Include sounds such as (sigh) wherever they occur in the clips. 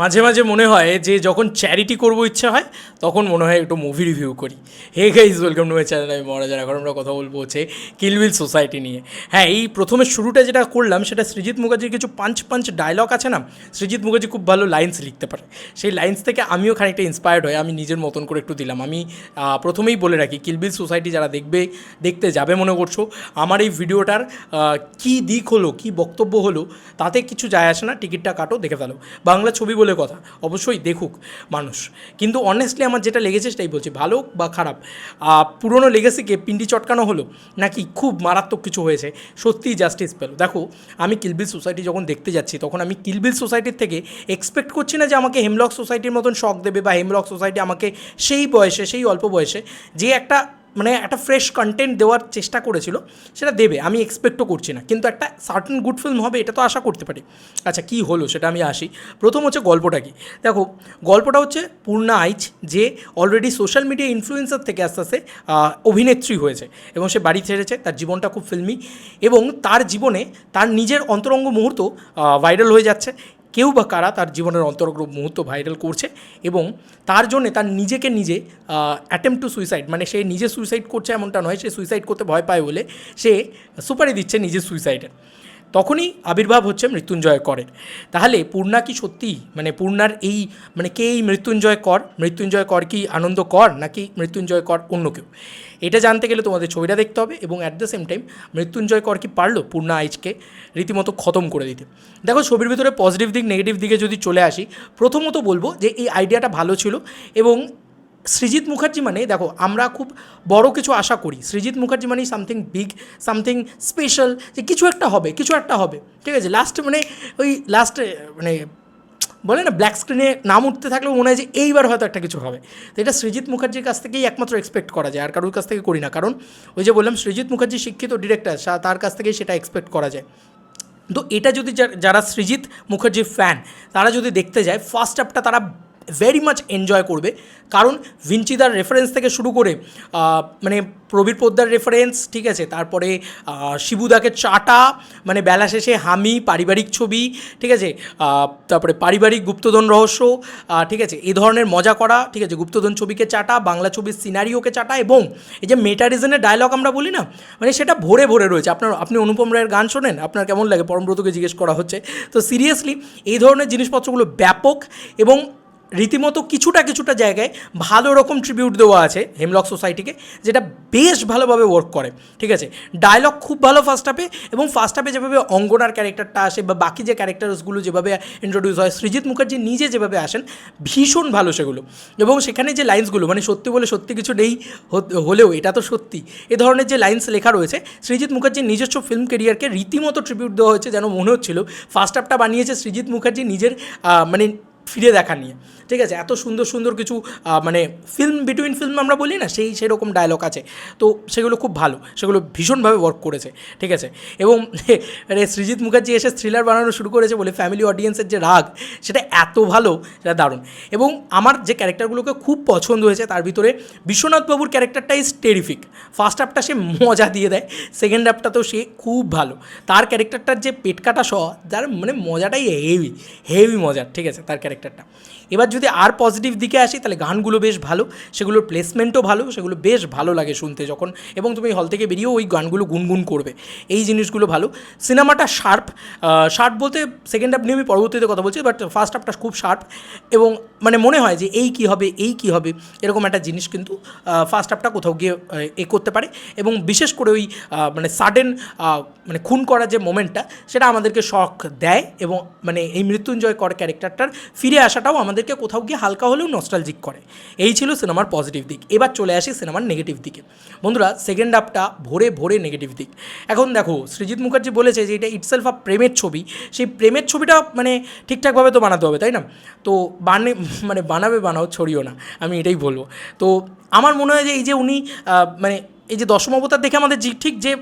মাঝে মাঝে মনে হয় যে যখন চ্যারিটি করব ইচ্ছা হয়, তখন মনে হয় একটু মুভি রিভিউ করি। Hey guys welcome to my channel আমি মহারাজার। এখন আমরা কথা বলব হচ্ছে কিলবিল সোসাইটি নিয়ে। হ্যাঁ এই প্রথমে শুরুটা যেটা করলাম, সেটা সৃজিৎ মুখার্জির কিছু পাঞ্চ পাঞ্চ ডায়লগ আছে না? সৃজিৎ মুখার্জি খুব ভালো লাইন্স লিখতে পারে। সেই লাইন্স থেকে আমিও খানিকটা ইন্সপায়ার্ড হয়ে আমি নিজের মতন করে একটু দিলাম। আমি প্রথমেই বলে রাখি কিলবিল সোসাইটি যারা দেখবে, দেখতে যাবে মনে করছ, আমার এই ভিডিওটার কী দিক হলো, কী বক্তব্য হলো, তাতে কিছু যায় আসে না, টিকিটটা কাটো, দেখে ফেলো। বাংলা ছবি বলে কথা, অবশ্যই দেখুক মানুষ। কিন্তু অনেস্টলি আমার যেটা লেগেছে সেটাই বলছি, ভালো বা খারাপ পুরনো লেগেসিকে পিন্ডি চটকানো হলো নাকি খুব মারাত্মক কিছু হয়েছে, সত্যিই জাস্টিস পেল। দেখো, আমি কিলবিল সোসাইটি যখন দেখতে যাচ্ছি, তখন আমি কিলবিল সোসাইটির থেকে এক্সপেক্ট করছি না যে আমাকে হেমলক সোসাইটির মতন শখ দেবে বা হেমলক সোসাইটি আমাকে সেই বয়সে, সেই অল্প বয়সে যে একটা মানে একটা ফ্রেশ কন্টেন্ট দেওয়ার চেষ্টা করেছিল, সেটা দেবে, আমি এক্সপেক্টও করছি না। কিন্তু একটা সার্টেন গুড ফিল্ম হবে, এটা তো আশা করতে পারি। আচ্ছা কী হলো সেটা আমি আসি। প্রথম হচ্ছে গল্পটা কি? দেখো, গল্পটা হচ্ছে পূর্ণা আইচ, যে অলরেডি সোশ্যাল মিডিয়া ইনফ্লুয়েন্সার থেকে আস্তে আস্তে অভিনেত্রী হয়েছে এবং সে বাড়ি ছেড়েছে, তার জীবনটা খুব ফিল্মি এবং তার জীবনে তার নিজের অন্তরঙ্গ মুহূর্ত ভাইরাল হয়ে যাচ্ছে। কেউ বা কারা তার জীবনের অন্তরঙ্গ মুহূর্ত ভাইরাল করছে এবং তার জন্যে তার নিজেকে নিজে অ্যাটেম্প টু সুইসাইড মানে সে নিজে সুইসাইড করছে এমনটা নয়, সে সুইসাইড করতে ভয় পায় বলে সে সুপারি দিচ্ছে নিজের সুইসাইডের তখনই আবির্ভাব হচ্ছে মৃত্যুঞ্জয় করের। তাহলে পূর্ণা কি সত্যি মানে পূর্ণার এই মানে কে এই মৃত্যুঞ্জয় কর? মৃত্যুঞ্জয় কর কি আনন্দ কর নাকি মৃত্যুঞ্জয় কর অন্য কেউ? এটা জানতে গেলে তোমাদের ছবিটা দেখতে হবে এবং at the same time Mrityunjay কর কি পারল পূর্ণা আইজকে রীতিমতো খতম করে দিতে? দেখো ছবির ভিতরে পজিটিভ দিক নেগেটিভ দিকে যদি চলে আসি, প্রথমত বলব যে এই আইডিয়াটা ভালো ছিল এবং সৃজিৎ মুখার্জি মানে দেখো, আমরা খুব বড় কিছু আশা করি। সৃজিৎ মুখার্জি মানে সামথিং বিগ সামথিং স্পেশাল যে কিছু একটা হবে, কিছু একটা হবে। ঠিক আছে? লাস্ট মানে ওই লাস্ট মানে বলে না ব্ল্যাক স্ক্রিনে নাম উঠতে থাকলেও মনে হয় যে এইবার হয়তো একটা কিছু হবে। তো এটা সৃজিৎ মুখার্জির কাছ থেকেই একমাত্র এক্সপেক্ট করা যায়, আর কারোর কাছ থেকে করি না। কারণ ওই যে বললাম সৃজিৎ মুখার্জি শিক্ষিত ডিরেক্টর তার কাছ থেকেই সেটা এক্সপেক্ট করা যায়। তো এটা যদি যারা সৃজিৎ মুখার্জির ফ্যান তারা যদি দেখতে যায় ফার্স্ট হাফটা তারা ভেরি মাচ এনজয় করবে। কারণ ভিঞ্চিদার রেফারেন্স থেকে শুরু করে মানে প্রবীর পোদ্দার রেফারেন্স ঠিক আছে? তারপরে শিবুদাকে চাটা মানে বেলা শেষে হামি, পারিবারিক ছবি, ঠিক আছে? তারপরে পারিবারিক গুপ্তধন রহস্য ঠিক আছে? এই ধরনের মজা করা, ঠিক আছে? গুপ্তধন ছবিকে চাটা, বাংলা ছবির সিনারিওকে চাটা এবং এই যে মেটারিজনের ডায়লগ আমরা বলি না মানে সেটা ভরে ভরে রয়েছে। আপনার, আপনি অনুপম রায়ের গান শোনেন, আপনার কেমন লাগে? পরমব্রতকে জিজ্ঞেস করা হচ্ছে। তো সিরিয়াসলি এই ধরনের জিনিসপত্রগুলো ব্যাপক এবং রীতিমতো কিছুটা কিছুটা জায়গায় ভালো রকম ট্রিবিউট দেওয়া আছে হেমলক সোসাইটিকে যেটা বেশ ভালোভাবে ওয়ার্ক করে, ঠিক আছে? ডায়লগ খুব ভালো ফার্স্ট হাফে এবং ফার্স্ট হাফে যেভাবে অঙ্গনার ক্যারেক্টারটা আসে বা বাকি যে ক্যারেক্টার্সগুলো যেভাবে ইন্ট্রোডিউস হয়, সৃজিৎ মুখার্জি নিজে যেভাবে আসেন, ভীষণ ভালো সেগুলো। এবং সেখানে যে লাইন্সগুলো মানে সত্যি বলে সত্যি কিছু নেই হলেও এটা তো সত্যি, এ ধরনের যে লাইন্স লেখা রয়েছে, সৃজিৎ মুখার্জির নিজস্ব ফিল্ম কেরিয়ারকে রীতিমতো ট্রিবিউট দেওয়া হয়েছে যেন মনে হচ্ছিল ফার্স্ট হাফটা বানিয়েছে সৃজিৎ মুখার্জি নিজের মানে ফিরে দেখা নিয়ে। ঠিক আছে? এত সুন্দর সুন্দর কিছু মানে ফিল্ম বিটুইন ফিল্ম আমরা বলি না, সেই সেরকম ডায়লগ আছে। তো সেগুলো খুব ভালো, সেগুলো ভীষণভাবে ওয়ার্ক করেছে। ঠিক আছে? এবং আরে (laughs) সৃজিৎ মুখার্জি এসে থ্রিলার বানানো শুরু করেছে বলে ফ্যামিলি অডিয়েন্সের যে রাগ, সেটা এত ভালো, সেটা দারুণ। এবং আমার যে ক্যারেক্টারগুলোকে খুব পছন্দ হয়েছে, তার ভিতরে বিশ্বনাথ বাবুর ক্যারেক্টারটা ইজ টেরিফিক ফার্স্ট হাফটা সে মজা দিয়ে দেয় সেকেন্ড হাফটাতেও সে খুব ভালো। তার ক্যারেক্টারটার যে পেট কাটা স যার মানে মজাটাই হেভি হেভি মজার। ঠিক আছে? তার ক্যারেক্টারটা এবার যদি আর পজিটিভ দিকে আসি, তাহলে গানগুলো বেশ ভালো, সেগুলোর প্লেসমেন্টও ভালো, সেগুলো বেশ ভালো লাগে শুনতে যখন, এবং তুমি হল থেকে বেরিয়েও ওই গানগুলো গুনগুন করবে। এই জিনিসগুলো ভালো। সিনেমাটা শার্প শার্প বলতে সেকেন্ড হাফ নিয়ে আমি পরবর্তীতে কথা বলছি বাট ফার্স্ট হাফটা খুব শার্প এবং মানে মনে হয় যে এই কি হবে, এই কি হবে, এরকম একটা জিনিস কিন্তু ফার্স্ট হাফটা কোথাও গিয়ে এ করতে পারে, এবং বিশেষ করে ওই মানে সাডেন মানে খুন করার যে মোমেন্টটা সেটা আমাদেরকে শখ দেয়, এবং মানে এই মৃত্যুঞ্জয় কর ক্যারেক্টারটার ফিরে আসাটাও আমাদেরকে কোথাও গিয়ে হালকা হলেও নস্টালজিক করে। এই ছিল সিনেমার পজিটিভ দিক। এবার চলে আসি সিনেমার নেগেটিভ দিকে। বন্ধুরা সেকেন্ড হাফটা ভোরে ভোরে নেগেটিভ দিক। এখন দেখো, সৃজিৎ মুখার্জি বলেছে যে এটা ইটসেলফ আ প্রেমের ছবি। সেই প্রেমের ছবিটা মানে ঠিকঠাকভাবে তো বানাতে হবে, তাই না? তো বানে মানে বানাবে বানাও, ছড়িও না। আমি এটাই বলব। তো আমার মনে হয় যে এই যে উনি মানে এই যে দশম অবতার দেখে আমাদের ঠিক যে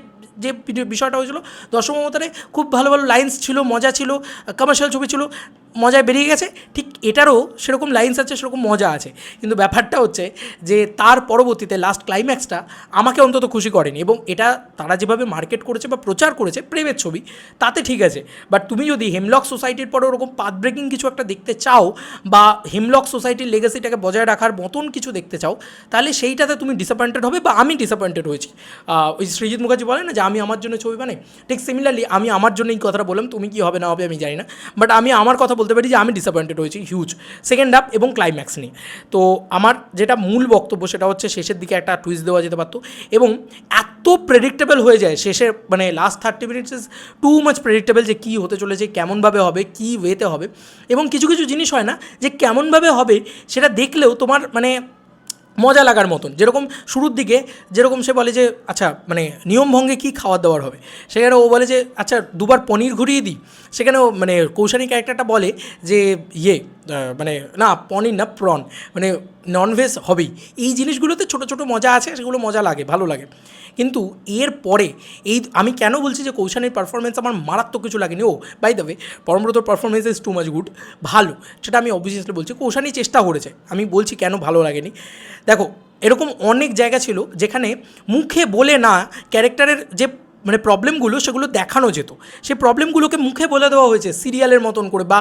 যে বিষয়টা হয়েছিল, দশম অবতারে খুব ভালো ভালো লাইন্স ছিল, মজা ছিল কমার্শিয়াল ছবি ছিল। মজায় বেরিয়ে গেছে, ঠিক এটারও সেরকম লাইন্স আছে, সেরকম মজা আছে। কিন্তু ব্যাপারটা হচ্ছে যে তার পরবর্তীতে লাস্ট ক্লাইম্যাক্সটা আমাকে অন্তত খুশি করেনি এবং এটা তারা যেভাবে মার্কেট করেছে বা প্রচার করেছে, প্রেমের ছবি, তাতে ঠিক আছে। বাট তুমি যদি হেমলক সোসাইটির পরে ওরকম পাথ ব্রেকিং কিছু একটা দেখতে চাও বা হেমলক সোসাইটির লেগাসিটাকে বজায় রাখার মতন কিছু দেখতে চাও, তাহলে সেইটাতে তুমি ডিসঅ্যাপয়েন্টেড হবে বা আমি ডিসঅ্যাপয়েন্টেড হয়েছি। ওই সৃজিৎ মুখার্জি বলে না যে আমি আমার জন্য ছবি বানাই? ঠিক সিমিলারলি আমি আমার জন্য এই কথাটা বললাম, তুমি কি হবে না হবে আমি জানি না। বাট আমি আমার কথা বলতে পারি যে আমি ডিসঅ্যাপয়েন্টেড হয়েছি হিউজ সেকেন্ড হাফ এবং ক্লাইম্যাক্স নিয়ে। তো আমার যেটা মূল বক্তব্য সেটা হচ্ছে শেষের দিকে একটা টুইস্ট দেওয়া যেতে পারতো এবং এত প্রেডিক্টেবল হয়ে যায় শেষের মানে last thirty minutes is too much predictable যে কী হতে চলেছে, কেমনভাবে হবে, কী ওয়েতে হবে এবং কিছু কিছু জিনিস হয় না যে কেমনভাবে হবে সেটা দেখলেও তোমার মানে মজা লাগার মতন। যেরকম শুরুর দিকে যেরকম সে বলে যে আচ্ছা মানে নিয়মভঙ্গে কী খাওয়ার দাওয়ার হবে? সেখানে ও বলে যে আচ্ছা দুবার পনির ঘুরিয়ে দিই। সেখানে মানে কৌশানী ক্যারেক্টারটা বলে যে ইয়ে মানে না, পনির না, প্রন। মানে ননভেজ হবেই। এই জিনিসগুলোতে ছোটো ছোটো মজা আছে, সেগুলো মজা লাগে, ভালো লাগে। কিন্তু এর পরে এই আমি কেন বলছি যে কৌশানীর পারফরমেন্স আমার মারাত্মক কিছু লাগেনি? ও by the way performance is too much good ভালো, সেটা আমি অবভিয়াসলি বলছি। কৌশানি চেষ্টা করেছে। আমি বলছি কেন ভালো লাগেনি? দেখো, এরকম অনেক জায়গা ছিল যেখানে মুখে বলে না ক্যারেক্টারের যে মানে প্রবলেমগুলো সেগুলো দেখানো যেত। সেই প্রবলেমগুলোকে মুখে বলে দেওয়া হয়েছে সিরিয়ালের মতন করে বা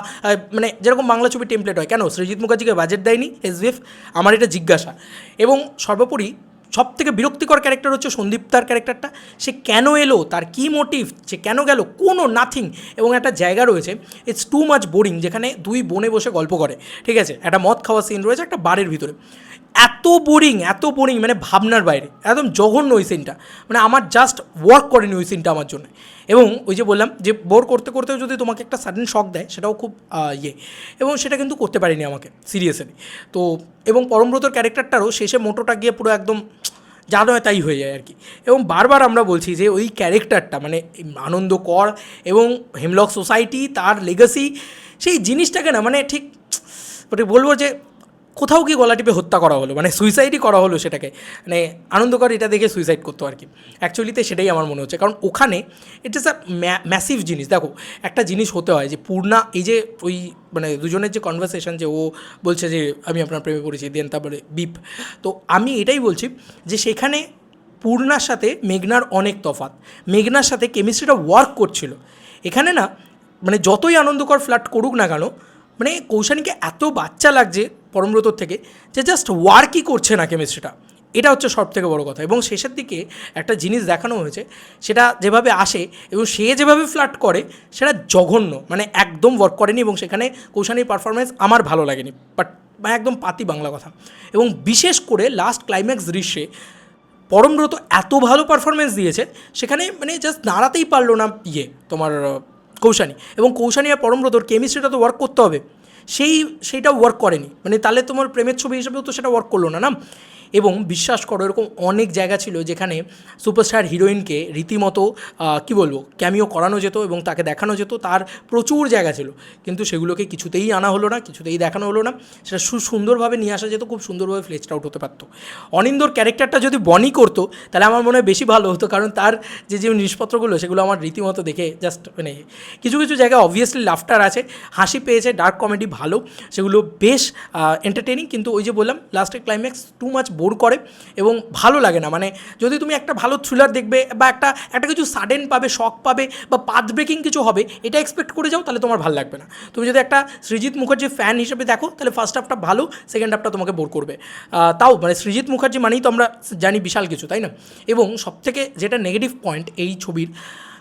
মানে যেরকম বাংলা ছবি টেমপ্লেট হয়। কেন? সৃজিৎ মুখার্জিকে বাজেট দেয়নি এসবিএফ আমার এটা জিজ্ঞাসা। এবং সর্বোপরি সব থেকে বিরক্তিকর ক্যারেক্টার হচ্ছে সন্দীপ্তার ক্যারেক্টারটা সে কেন এলো? তার কী মোটিভ সে কেন গেল? কোনো নাথিং এবং একটা জায়গা রয়েছে ইটস টু মাচ বোরিং যেখানে দুই বনে বসে গল্প করে। ঠিক আছে? একটা মদ খাওয়া সিন রয়েছে, একটা বারের ভিতরে। এত বোরিং এত বোরিং মানে ভাবনার বাইরে, একদম জঘন্য ওই সিনটা মানে আমার জাস্ট ওয়ার্ক করেনি ওই সিনটা আমার জন্য। এবং ওই যে বললাম যে বোর করতে করতেও যদি তোমাকে একটা সাডেন শখ দেয়, সেটাও খুব ইয়ে। এবং সেটা কিন্তু করতে পারিনি আমাকে সিরিয়াসলি তো, এবং পরমব্রতর ক্যারেক্টারটারও শেষে মোটোটা গিয়ে পুরো একদম যা নয় তাই হয়ে যায় আর কি। এবং বারবার আমরা বলছি যে ওই ক্যারেক্টারটা মানে আনন্দ কর এবং হেমলক সোসাইটি তার লেগাসি সেই জিনিসটাকে না মানে ঠিক মানে বলব যে কোথাও কি গলা টিপে হত্যা করা হলো মানে সুইসাইডই করা হলো সেটাকে। মানে আনন্দকর এটা দেখে সুইসাইড করতো আর কি। অ্যাকচুয়ালিতে সেটাই আমার মনে হচ্ছে। কারণ ওখানে ইট ইস আ ম্যাসিভ জিনিস। দেখো, একটা জিনিস হতে হয় যে পূর্ণা, এই যে ওই মানে দুজনের যে কনভারসেশন যে ও বলছে যে আমি আপনার প্রেমে পড়েছি দেন তারপরে বিপ তো আমি এটাই বলছি যে সেখানে পূর্ণার সাথে মেঘনার অনেক তফাৎ। মেঘনার সাথে কেমিস্ট্রিটা ওয়ার্ক করছিল। এখানে না মানে যতই আনন্দকর ফ্ল্যাট করুক না কেন মানে কৌশানীকে এত বাচ্চা লাগছে পরমব্রতর থেকে যে জাস্ট ওয়ার্কই করছে না কেমিস্ট্রিটা এটা হচ্ছে সব থেকে বড় কথা। এবং শেষের দিকে একটা জিনিস দেখানো হয়েছে, সেটা যেভাবে আসে এবং সে যেভাবে ফ্ল্যাট করে, সেটা জঘন্য মানে একদম ওয়ার্ক করেনি এবং সেখানে কৌশানীর পারফরমেন্স আমার ভালো লাগেনি বাট মানে একদম পাতি বাংলা কথা। এবং বিশেষ করে লাস্ট ক্লাইম্যাক্স দৃশ্যে পরমব্রত এত ভালো পারফরমেন্স দিয়েছে, সেখানে মানে জাস্ট দাঁড়াতেই পারল না ইয়ে তোমার কৌশানী। এবং কৌশানী আর পরমব্রতর কেমিস্ট্রিটা তো ওয়ার্ক করতে হবে। সেই, সেইটা ওয়ার্ক করেনি। মানে তাহলে তোমার প্রেমের ছবি হিসেবেও তো সেটা ওয়ার্ক করল না না? এবং বিশ্বাস করো, এরকম অনেক জায়গা ছিল যেখানে সুপারস্টার হিরোইনকে রীতিমতো কী বলব ক্যামিও করানো যেত এবং তাকে দেখানো যেত। তার প্রচুর জায়গা ছিল, কিন্তু সেগুলোকে কিছুতেই আনা হলো না, কিছুতেই দেখানো হলো না। সেটা সুন্দরভাবে নিয়ে আসা যেত, খুব সুন্দরভাবে ফ্লেচড আউট হতে পারতো। অনিন্দর ক্যারেক্টারটা যদি বনি করতো, তাহলে আমার মনে হয় বেশি ভালো হতো, কারণ তার যে যে জিনিসপত্রগুলো, সেগুলো আমার রীতিমতো দেখে জাস্ট মানে কিছু কিছু জায়গায় অবভিয়াসলি লাফটার আছে, হাসি পেয়েছে ডার্ক কমেডি ভালো, সেগুলো বেশ এন্টারটেনিং কিন্তু ওই যে বললাম লাস্টের ক্লাইম্যাক্স টু মাচ বোর করে এবং ভালো লাগে না। মানে যদি তুমি একটা ভালো থ্রিলার দেখবে বা একটা একটা কিছু সাডেন পাবে শক পাবে বা পাথ ব্রেকিং কিছু হবে, এটা এক্সপেক্ট করে যাও, তাহলে তোমার ভালো লাগবে না। তুমি যদি একটা সৃজিৎ মুখার্জির ফ্যান হিসেবে দেখো, তাহলে ফার্স্ট হাফটা ভালো সেকেন্ড হাফটা তোমাকে বোর করবে। তাও মানে সৃজিৎ মুখার্জি মানেই তো আমরা জানি বিশাল কিছু, তাই না? এবং সবথেকে যেটা নেগেটিভ পয়েন্ট এই ছবির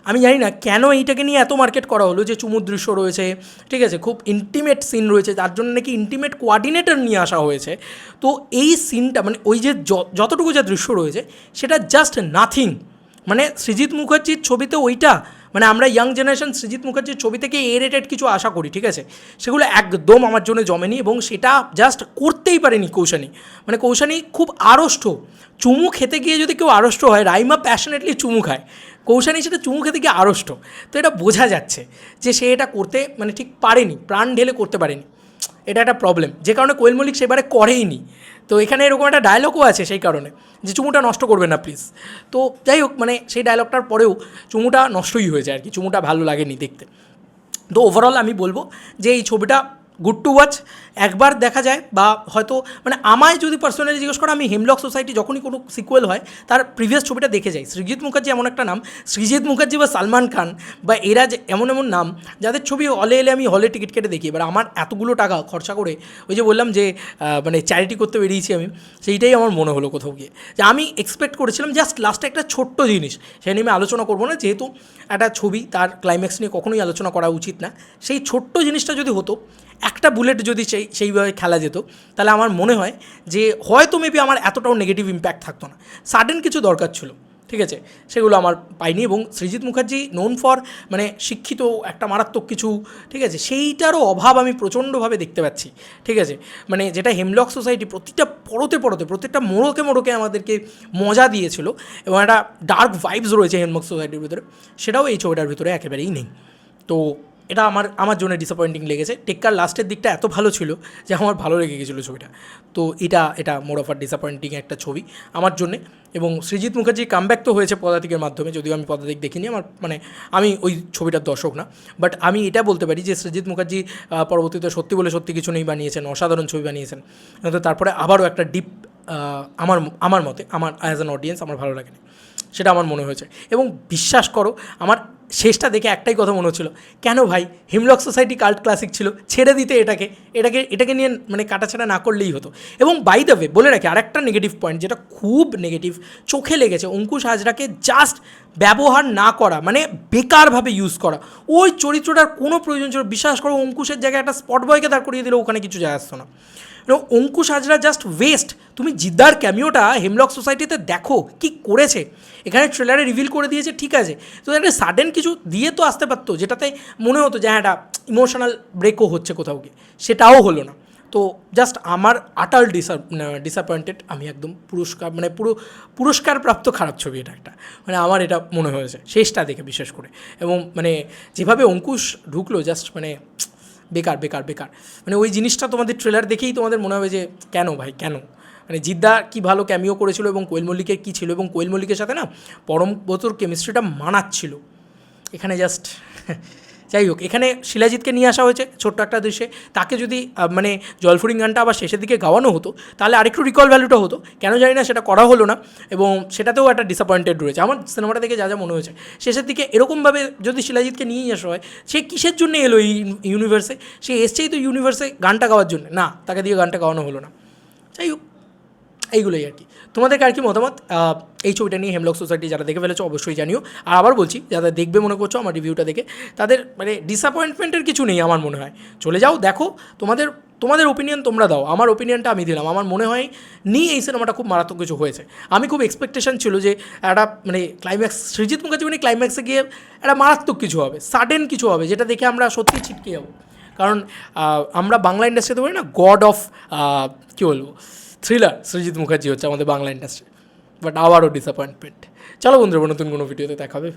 আমি জানি না কেন এইটাকে নিয়ে এত মার্কেট করা হলো যে চুমুর দৃশ্য রয়েছে, ঠিক আছে? খুব ইন্টিমেট সিন রয়েছে তার জন্য নাকি ইন্টিমেট কোয়ার্ডিনেটর নিয়ে আসা হয়েছে। তো এই সিনটা মানে ওই যে যতটুকু যা দৃশ্য রয়েছে, সেটা জাস্ট নাথিং মানে সৃজিৎ মুখার্জির ছবিতে ওইটা মানে আমরা ইয়াং জেনারেশন সৃজিৎ মুখার্জির ছবি থেকে এ রেটেড কিছু আশা করি, ঠিক আছে? সেগুলো একদম আমার জন্য জমেনি এবং সেটা জাস্ট করতেই পারেনি কৌশানি। মানে কৌশানি খুব আড়ষ্ট। চুমু খেতে গিয়ে যদি কেউ আড়ষ্ট হয়, রাইমা প্যাশনেটলি চুমু খায়। কৌশানী সেটা চুমু খেতে গিয়ে আড়ষ্ট। তো এটা বোঝা যাচ্ছে যে সে এটা করতে মানে ঠিক পারেনি, প্রাণ ঢেলে করতে পারেনি। এটা একটা প্রবলেম যে কারণে কোয়েল মল্লিক সেবারে করেইনি। তো এখানে এরকম একটা ডায়লগও আছে সেই কারণে, যে চুমুটা নষ্ট করবে না প্লিজ তো যাই হোক মানে সেই ডায়লগটার পরেও চুমুটা নষ্টই হয়ে যায় আর কি, চুমুটা ভালো লাগেনি দেখতে। তো ওভারঅল আমি বলব যে এই ছবিটা গুড টু ওয়াচ একবার দেখা যায় বা হয়তো মানে আমায় যদি পার্সোনালি জিজ্ঞেস করো, আমি হেমলক সোসাইটি যখনই কোনো সিকুয়েল হয়, তার প্রিভিয়াস ছবিটা দেখে যাই। সৃজিৎ মুখার্জি এমন একটা নাম। সৃজিৎ মুখার্জি বা সালমান খান বা এরা যে এমন এমন নাম, যাদের ছবি হলে এলে আমি হলে টিকিট কেটে দেখি। এবার আমার এতগুলো টাকা খরচা করে, ওই যে বললাম যে মানে চ্যারিটি করতে বেরিয়েছি আমি, সেইটাই আমার মনে হলো কোথাও গিয়ে। যে আমি এক্সপেক্ট করেছিলাম জাস্ট লাস্টে একটা ছোট্ট জিনিস সেই নিয়ে আমি আলোচনা করব না, যেহেতু একটা ছবি, তার ক্লাইম্যাক্স নিয়ে কখনোই আলোচনা করা উচিত না। সেই ছোট্ট জিনিসটা যদি হতো একটা বুলেট যদি সেই, সেইভাবে খেলা যেত, তাহলে আমার মনে হয় যে হয়তো মেবি আমার এতটাও নেগেটিভ ইম্প্যাক্ট থাকতো না। সাডেন কিছু দরকার ছিল, ঠিক আছে? সেগুলো আমার পাইনি এবং সৃজিৎ মুখার্জি নোন ফর মানে শিক্ষিত একটা মারাত্মক কিছু, ঠিক আছে? সেইটারও অভাব আমি প্রচণ্ডভাবে দেখতে পাচ্ছি, ঠিক আছে? মানে যেটা হেমলক সোসাইটি প্রতিটা পরতে পরতে, প্রত্যেকটা মোড়কে মোড়কে আমাদেরকে মজা দিয়েছিল এবং একটা ডার্ক ভাইবস রয়েছে হেমলক সোসাইটির ভিতরে, সেটাও এই ছবিটার ভিতরে একেবারেই নেই। তো এটা আমার আমার জন্য ডিসঅ্যাপয়েন্টিং লেগেছে। টেক্কার লাস্টের দিকটা এত ভালো ছিল যে আমার ভালো লেগে গেছিল ছবিটা। তো এটা এটা মোর অফ আর ডিসঅ্যাপয়েন্টিং একটা ছবি আমার জন্যে। এবং সৃজিৎ মুখার্জি কামব্যাক তো হয়েছে পদাতিকের মাধ্যমে, যদিও আমি পদাতিক দেখিনি, আমার মানে আমি ওই ছবিটার দর্শক না। বাট আমি এটা বলতে পারি যে সৃজিৎ মুখার্জি পরবর্তীতে সত্যি বলে সত্যি কিছু নেই বানিয়েছেন, অসাধারণ ছবি বানিয়েছেন। কিন্তু তারপরে আবারও একটা ডিপ আমার আমার মতে, আমার অ্যাজ অ্যান অডিয়েন্স আমার ভালো লাগেনি। সেটা আমার মনে হয়েছে। এবং বিশ্বাস করো, আমার শেষটা দেখে একটাই কথা মনে হচ্ছিল, কেন ভাই হিমলক সোসাইটি কাল্ট ক্লাসিক ছিল, ছেড়ে দিতে এটাকে এটাকে এটাকে নিয়ে মানে কাটাছাড়া না করলেই হতো। এবং বাই দ্য ওয়ে বলে রাখি আরেকটা নেগেটিভ পয়েন্ট যেটা খুব নেগেটিভ চোখে লেগেছে, অঙ্কুশ হাজরাকে জাস্ট ব্যবহার না করা মানে বেকারভাবে ইউজ করা। ওই চরিত্রটার কোনো প্রয়োজন ছিল বিশ্বাস করো, অঙ্কুশের জায়গায় একটা স্পট বয়কে দাঁড় করিয়ে দিলে ওখানে কিছু যায় আসতো না। এবং অঙ্কুশ হাজরা জাস্ট ওয়েস্ট তুমি জিদ্দার ক্যামিওটা হেমলক সোসাইটিতে দেখো কি করেছে। এখানে ট্রেলারে রিভিল করে দিয়েছে, ঠিক আছে। তো একটা সাডেন কিছু দিয়ে তো আসতে পারতো, যেটাতে মনে হতো যে হ্যাঁ একটা ইমোশনাল ব্রেকও হচ্ছে কোথাও গিয়ে। সেটাও হলো না। তো জাস্ট আমার আটাল ডিসা ডিসঅ্যাপয়েন্টেড আমি একদম পুরস্কার মানে পুরো, পুরস্কারপ্রাপ্ত খারাপ ছবি এটা একটা। মানে আমার এটা মনে হয়েছে, শেষটা দেখে বিশেষ করে। এবং মানে যেভাবে অঙ্কুশ ঢুকলো জাস্ট মানে বেকার বেকার বেকার। মানে ওই জিনিসটা তোমাদের ট্রেলার দেখেই তোমাদের মনে হবে যে, কেন ভাই, কেন? মানে জিদ্দা কি ভালো ক্যামিও করেছিল এবং কোয়েল মল্লিকের কী ছিল? এবং কোয়েল মল্লিকের সাথে না, পরম বতুর কেমিস্ট্রিটা মানাচ্ছিল। এখানে জাস্ট (laughs) যাই হোক, এখানে শিলাজিৎকে নিয়ে আসা হয়েছে ছোট্ট একটা দৃশ্যে। তাকে যদি মানে জলফুরিং গানটা আবার শেষের দিকে গাওয়ানো হতো, তাহলে আরেকটু রিকল ভ্যালুটা হতো। কেন জানি না, সেটা করা হলো না এবং সেটাতেও একটা ডিসঅ্যাপয়েন্টেড রয়েছে। আমার সিনেমাটা দেখে যা যা মনে হয়েছে। শেষের দিকে এরকমভাবে যদি শিলাজিৎকে নিয়েই আসা হয়, সে কিসের জন্য এলো এই ইউনিভার্সে সে এসছেই তো ইউনিভার্সে গানটা গাওয়ার জন্য। না, তাকে দিয়ে গানটা গাওয়ানো হলো না। যাই হোক, এইগুলোই আর কি। তোমাদের আর কি মতামত এই ছবিটা নিয়ে হেমলক সোসাইটি যারা দেখে ফেলেছো অবশ্যই জানিও। আর আবার বলছি, যারা দেখবে মনে করছ আমার রিভিউটা দেখে, তাদের মানে ডিসঅ্যাপয়েন্টমেন্টের কিছু নেই আমার মনে হয়। চলে যাও, দেখো, তোমাদের তোমাদের ওপিনিয়ন তোমরা দাও। আমার ওপিনিয়নটা আমি দিলাম। আমার মনে হয় নি এই সিনেমাটা খুব মারাত্মক কিছু হয়েছে। আমি খুব এক্সপেকটেশন ছিল যে একটা মানে ক্লাইম্যাক্স সৃজিৎ মুখার্জি মানে ক্লাইম্যাক্সে গিয়ে একটা মারাত্মক কিছু হবে সাডেন কিছু হবে, যেটা দেখে আমরা সত্যি ছিটকে যাব। কারণ আমরা বাংলা ইন্ডাস্ট্রিতে বলি না গড অফ কী বলব? থ্রিলার সৃজিৎ মুখার্জি হচ্ছে আমাদের বাংলা ইন্ডাস্ট্রি বাট আবারও ডিসঅ্যাপয়েন্টমেন্ট চলো বন্ধুরা, নতুন কোনো ভিডিওতে দেখাবে